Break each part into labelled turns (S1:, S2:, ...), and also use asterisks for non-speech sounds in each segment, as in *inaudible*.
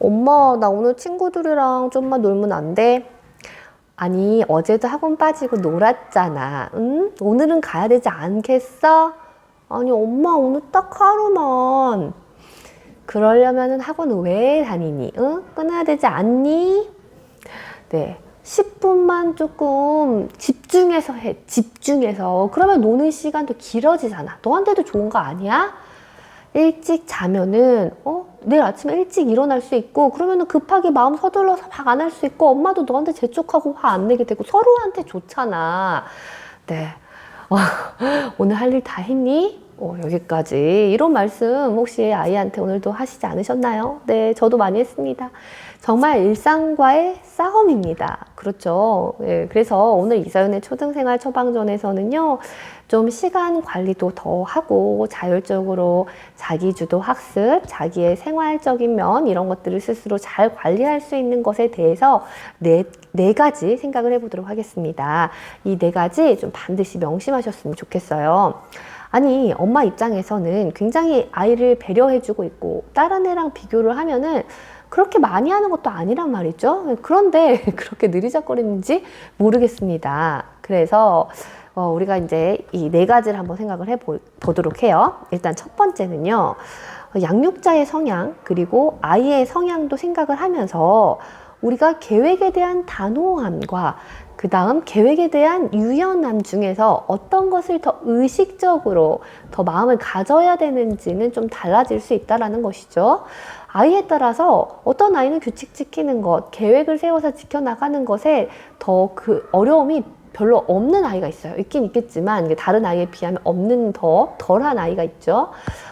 S1: 엄마, 나 오늘 친구들이랑 좀만 놀면 안 돼? 아니, 어제도 학원 빠지고 놀았잖아. 응? 오늘은 가야 되지 않겠어? 아니, 엄마, 오늘 딱 하루만. 그러려면 학원 왜 다니니? 응? 끊어야 되지 않니? 네. 10분만 조금 집중해서 해. 집중해서. 그러면 노는 시간도 길어지잖아. 너한테도 좋은 거 아니야? 일찍 자면은, 어? 내일 아침에 일찍 일어날 수 있고, 그러면은 급하게 마음 서둘러서 막 안 할 수 있고, 엄마도 너한테 재촉하고 화 안 내게 되고, 서로한테 좋잖아. 네. 어, *laughs* 오늘 할 일 다 했니? 어, 여기까지. 이런 말씀 혹시 아이한테 오늘도 하시지 않으셨나요? 네, 저도 많이 했습니다. 정말 일상과의 싸움입니다. 그렇죠. 예, 그래서 오늘 이사연의 초등생활 처방전에서는요, 좀 시간 관리도 더 하고 자율적으로 자기 주도 학습, 자기의 생활적인 면 이런 것들을 스스로 잘 관리할 수 있는 것에 대해서 네, 네 가지 생각을 해보도록 하겠습니다. 이 네 가지 좀 반드시 명심하셨으면 좋겠어요. 아니, 엄마 입장에서는 굉장히 아이를 배려해주고 있고, 다른 애랑 비교를 하면은 그렇게 많이 하는 것도 아니란 말이죠. 그런데 *laughs* 그렇게 느리적거리는지 모르겠습니다. 그래서 어, 우리가 이제 이 네 가지를 한번 생각을 해 보도록 해요. 일단 첫 번째는요. 양육자의 성향, 그리고 아이의 성향도 생각을 하면서 우리가 계획에 대한 단호함과 그 다음 계획에 대한 유연함 중에서 어떤 것을 더 의식적으로 더 마음을 가져야 되는지는 좀 달라질 수 있다라는 것이죠. 아이에 따라서 어떤 아이는 규칙 지키는 것, 계획을 세워서 지켜나가는 것에 더 그 어려움이 별로 없는 아이가 있어요. 있긴 있겠지만 다른 아이에 비하면 없는 더 덜한 아이가 있죠.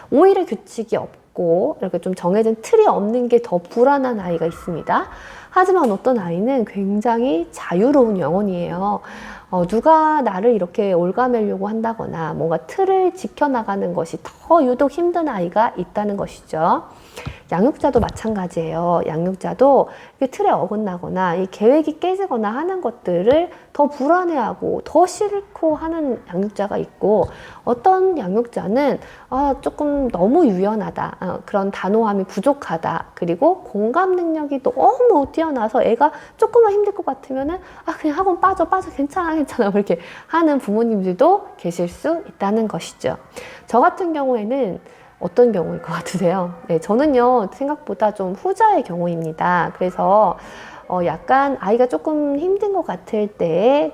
S1: 오히려 규칙이 없고 이렇게 좀 정해진 틀이 없는 게 더 불안한 아이가 있습니다. 하지만 어떤 아이는 굉장히 자유로운 영혼이에요. 어, 누가 나를 이렇게 올가매려고 한다거나 뭔가 틀을 지켜나가는 것이 더 유독 힘든 아이가 있다는 것이죠. 양육자도 마찬가지예요. 양육자도 틀에 어긋나거나 이 계획이 깨지거나 하는 것들을 더 불안해하고 더 싫고 하는 양육자가 있고 어떤 양육자는 아, 조금 너무 유연하다. 어, 그런 단호함이 부족하다. 그리고 공감 능력이 너무 뛰어나서 애가 조금만 힘들 것 같으면은 아, 그냥 학원 빠져, 빠져, 괜찮아, 괜찮아. 이렇게 하는 부모님들도 계실 수 있다는 것이죠. 저 같은 경우에는 어떤 경우일 것 같으세요? 네, 저는요, 생각보다 좀 후자의 경우입니다. 그래서, 어, 약간 아이가 조금 힘든 것 같을 때,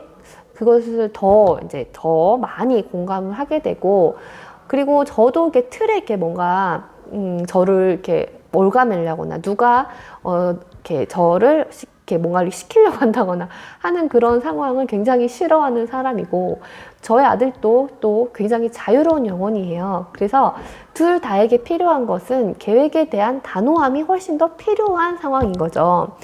S1: 그것을 더, 이제 더 많이 공감을 하게 되고, 그리고 저도 이렇게 틀에 이렇게 뭔가, 음, 저를 이렇게 몰가매려거나, 누가, 어, 이렇게 저를 이렇게 뭔가를 시키려고 *laughs* 한다거나 하는 그런 상황을 굉장히 싫어하는 사람이고 저의 아들도 또 굉장히 자유로운 영혼이에요. 그래서 둘 다에게 필요한 것은 계획에 대한 단호함이 훨씬 더 필요한 상황인 거죠.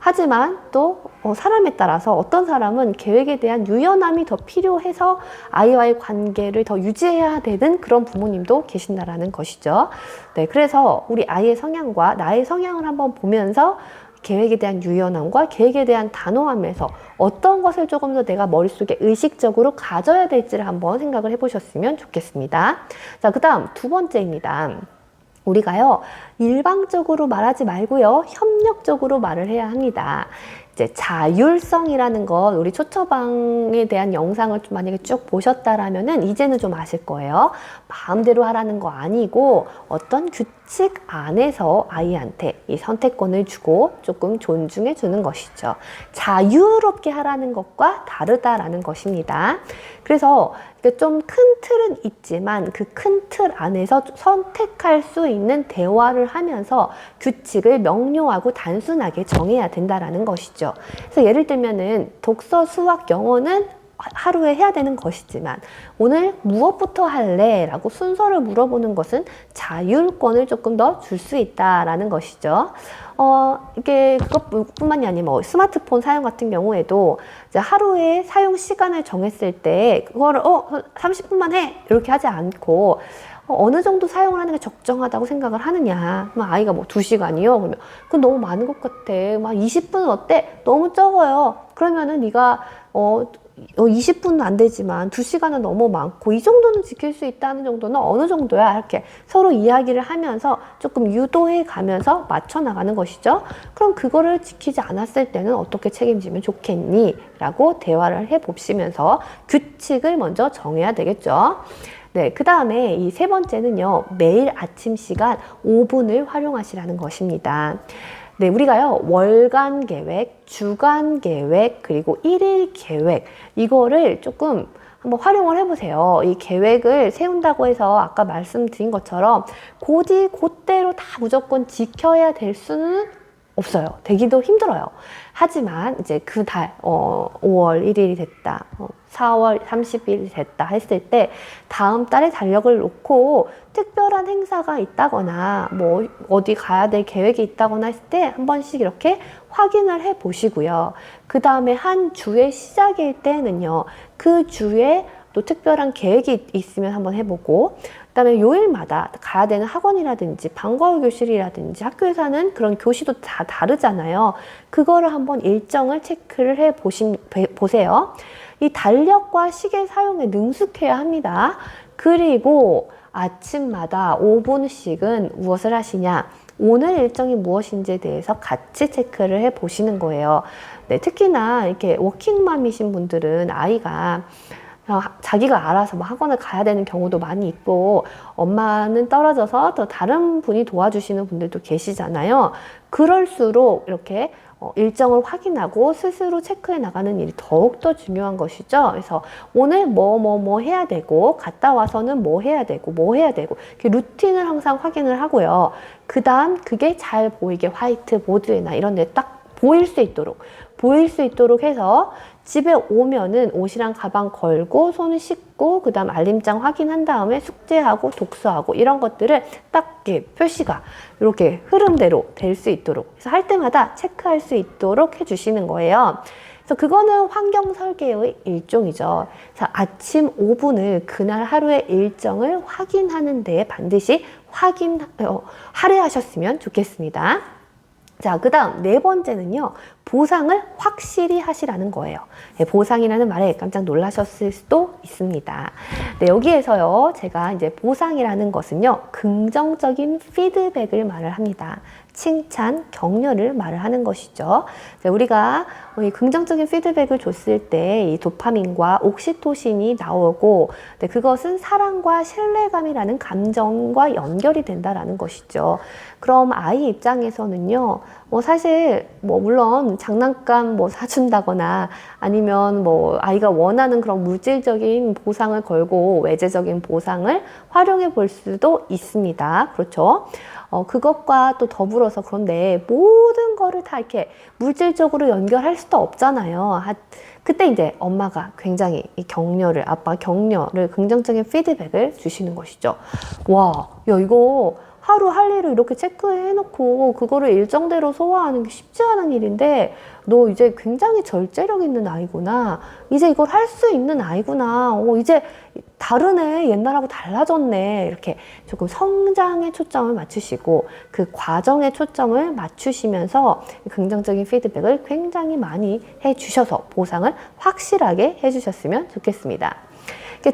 S1: 하지만 또 어, 사람에 따라서 어떤 사람은 계획에 대한 유연함이 더 필요해서 아이와의 관계를 더 유지해야 되는 그런 부모님도 계신다라는 것이죠. 네, 그래서 우리 아이의 성향과 나의 성향을 한번 보면서 계획에 대한 유연함과 계획에 대한 단호함에서 어떤 것을 조금 더 내가 머릿속에 의식적으로 가져야 될지를 한번 생각을 해보셨으면 좋겠습니다. 자, 그 다음 두 번째입니다. 우리가요, 일방적으로 말하지 말고요, 협력적으로 말을 해야 합니다. 이제 자율성이라는 것, 우리 초처방에 대한 영상을 좀 만약에 쭉 보셨다라면은 이제는 좀 아실 거예요. 마음대로 하라는 거 아니고 어떤 규칙 안에서 아이한테 이 선택권을 주고 조금 존중해 주는 것이죠. 자유롭게 하라는 것과 다르다라는 것입니다. 그래서 좀 큰 틀은 있지만 그 큰 틀 안에서 선택할 수 있는 대화를 하면서 규칙을 명료하고 단순하게 정해야 된다라는 것이죠. 그래서 예를 들면은 독서, 수학, 영어는 하루에 해야 되는 것이지만 오늘 무엇부터 할래? 라고 순서를 물어보는 것은 자율권을 조금 더 줄 수 있다라는 것이죠. 어, 이게 그것뿐만이 아니라 뭐 스마트폰 사용 같은 경우에도 이제 하루에 사용 시간을 정했을 때 그거를 어, 30분만 해! 이렇게 하지 않고 어, 어느 정도 사용을 하는 게 적정하다고 생각을 하느냐. 뭐 아이가 뭐 2시간이요? 그러면 그건 너무 많은 것 같아. 막 20분은 어때? 너무 적어요. 그러면은 네가 어 어, 20분은 안 되지만 2시간은 너무 많고 이 정도는 지킬 수 있다는 정도는 어느 정도야 이렇게 서로 이야기를 하면서 조금 유도해 가면서 맞춰 나가는 것이죠. 그럼 그거를 지키지 않았을 때는 어떻게 책임지면 좋겠니? 라고 대화를 해 보시면서 규칙을 먼저 정해야 되겠죠. 네, 그 다음에 이 세 번째는요, 매일 아침 시간 5분을 활용하시라는 것입니다. 네, 우리가요, 월간 계획, 주간 계획, 그리고 일일 계획, 이거를 조금 한번 활용을 해보세요. 이 계획을 세운다고 해서 아까 말씀드린 것처럼 곧이 곧대로 다 무조건 지켜야 될 수는 없어요. 되기도 힘들어요. 하지만 이제 그 달, 어, 5월 1일이 됐다. 어, 4월 30일이 됐다 했을 때 다음 달에 달력을 놓고 특별한 행사가 있다거나 뭐 어디 가야 될 계획이 있다거나 했을 때 한 번씩 이렇게 확인을 해 보시고요. 그 다음에 한 주의 시작일 때는요. 그 주에 또 특별한 계획이 있으면 한번 해보고 그다음에 요일마다 가야 되는 학원이라든지 방과후 교실이라든지 학교에서는 그런 교시도 다 다르잖아요. 그거를 한번 일정을 체크를 해 보신 보세요. 이 달력과 시계 사용에 능숙해야 합니다. 그리고 아침마다 5분씩은 무엇을 하시냐? 오늘 일정이 무엇인지에 대해서 같이 체크를 해 보시는 거예요. 네, 특히나 이렇게 워킹맘이신 분들은 아이가 어, 자기가 알아서 뭐 학원을 가야 되는 경우도 많이 있고 엄마는 떨어져서 또 다른 분이 도와주시는 분들도 계시잖아요. 그럴수록 이렇게 어, 일정을 확인하고 스스로 체크해 나가는 일이 더욱더 중요한 것이죠. 그래서 오늘 뭐 뭐 뭐 해야 되고 갔다 와서는 뭐 해야 되고 뭐 해야 되고 루틴을 항상 확인을 하고요. 그 다음 그게 잘 보이게 화이트 보드나 이런 데 딱 보일 수 있도록 보일 수 있도록 해서 집에 오면은 옷이랑 가방 걸고 손을 씻고 그다음 알림장 확인한 다음에 숙제하고 독서하고 이런 것들을 딱 이렇게 표시가 이렇게 흐름대로 될 수 있도록 그래서 할 때마다 체크할 수 있도록 해주시는 거예요. 그래서 그거는 환경 설계의 일종이죠. 자, 아침 5분을 그날 하루의 일정을 확인하는 데 반드시 확인, 어, 할애하셨으면 좋겠습니다. 자, 그 다음 네 번째는요, 보상을 확실히 하시라는 거예요. 네, 보상이라는 말에 깜짝 놀라셨을 수도 있습니다. 네, 여기에서요, 제가 이제 보상이라는 것은요, 긍정적인 피드백을 말을 합니다. 칭찬, 격려를 말을 하는 것이죠. 우리가 이 긍정적인 피드백을 줬을 때 이 도파민과 옥시토신이 나오고 네, 그것은 사랑과 신뢰감이라는 감정과 연결이 된다라는 것이죠. 그럼 아이 입장에서는요, 뭐 사실 뭐 물론 장난감 뭐 사준다거나 아니면 뭐 아이가 원하는 그런 물질적인 보상을 걸고 외재적인 보상을 활용해 볼 수도 있습니다. 그렇죠? 어, 그것과 또 더불어서 그런데 모든 거를 다 이렇게 물질적으로 연결할 수도 없잖아요. 하, 그때 이제 엄마가 굉장히 이 격려를, 아빠 격려를 긍정적인 피드백을 주시는 것이죠. 와, 야, 이거 하루 할 일을 이렇게 체크해 놓고 그거를 일정대로 소화하는 게 쉽지 않은 일인데 너 이제 굉장히 절제력 있는 아이구나. 이제 이걸 할 수 있는 아이구나. 어, 이제 다르네. 옛날하고 달라졌네. 이렇게 조금 성장에 초점을 맞추시고 그 과정에 초점을 맞추시면서 긍정적인 피드백을 굉장히 많이 해 주셔서 보상을 확실하게 해 주셨으면 좋겠습니다.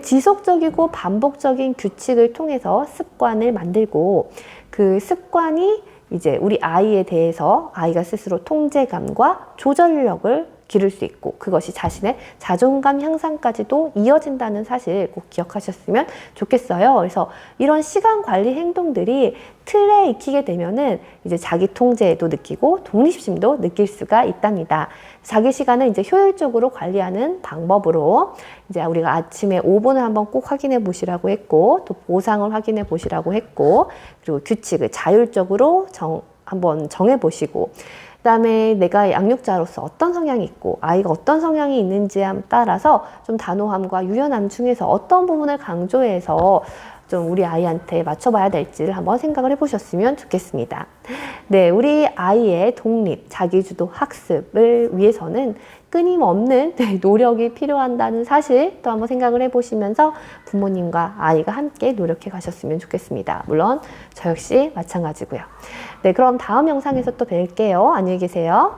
S1: 지속적이고 반복적인 규칙을 통해서 습관을 만들고 그 습관이 이제 우리 아이에 대해서 아이가 스스로 통제감과 조절력을 기를 수 있고 그것이 자신의 자존감 향상까지도 이어진다는 사실 꼭 기억하셨으면 좋겠어요. 그래서 이런 시간 관리 행동들이 틀에 익히게 되면은 이제 자기 통제도 느끼고 독립심도 느낄 수가 있답니다. 자기 시간을 이제 효율적으로 관리하는 방법으로 이제 우리가 아침에 5분을 한번 꼭 확인해 보시라고 했고 또 보상을 확인해 보시라고 했고 그리고 규칙을 자율적으로 정, 한번 정해 보시고 그다음에 내가 양육자로서 어떤 성향이 있고 아이가 어떤 성향이 있는지에 따라서 좀 단호함과 유연함 중에서 어떤 부분을 강조해서 좀 우리 아이한테 맞춰봐야 될지를 한번 생각을 해보셨으면 좋겠습니다. 네, 우리 아이의 독립, 자기주도 학습을 위해서는 끊임없는 네, 노력이 필요한다는 사실 또 한번 생각을 해보시면서 부모님과 아이가 함께 노력해 가셨으면 좋겠습니다. 물론 저 역시 마찬가지고요. 네, 그럼 다음 영상에서 또 뵐게요. 안녕히 계세요.